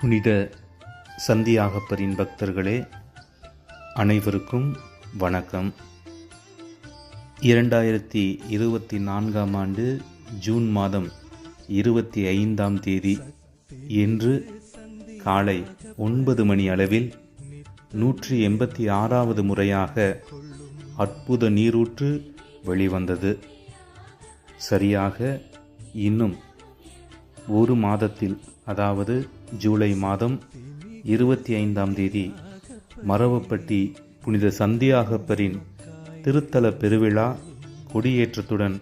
புனித சந்தியாகப்பரின் பக்தர்களே அனைவருக்கும் வணக்கம். இரண்டாயிரத்தி இருபத்தி நான்காம் ஆண்டு ஜூன் மாதம் இருபத்தி ஐந்தாம் தேதி இன்று காலை ஒன்பது மணி அளவில் நூற்றி எண்பத்தி ஆறாவது முறையாக அற்புத நீரூற்று வெளிவந்தது. சரியாக இன்னும் ஒரு மாதத்தில் அதாவது ஜூலை மாதம் இருபத்தி ஐந்தாம் தேதி மரவப்பட்டி புனித சந்தியாகப்பரின் திருத்தல பெருவிழா கொடியேற்றத்துடன்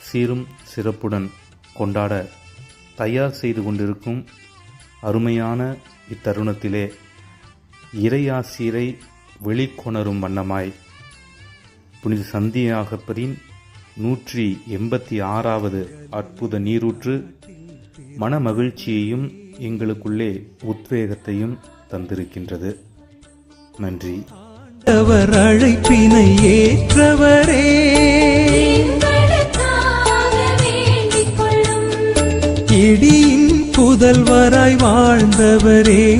சீரும் சிறப்புடன் கொண்டாட தயார் செய்து கொண்டிருக்கும் அருமையான இத்தருணத்திலே இறையாசீரை வெளிக்கொணரும் வண்ணமாய் புனித சந்தியாகப்பரின் நூற்றி எண்பத்தி ஆறாவது அற்புத நீரூற்று மன மகிழ்ச்சியையும் எங்களுக்குள்ளே உத்வேகத்தையும் தந்திருக்கின்றது. நன்றி. அவர் அழைப்பினை ஏற்றவரே. இடியின் புதல்வராய் வாழ்ந்தவரே.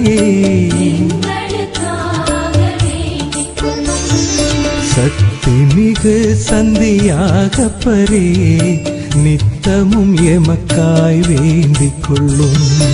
சக்தி மிகு சந்தியாகப்பரே. நித்தமும் எமக்காய் வேண்டிக் கொள்ளும்.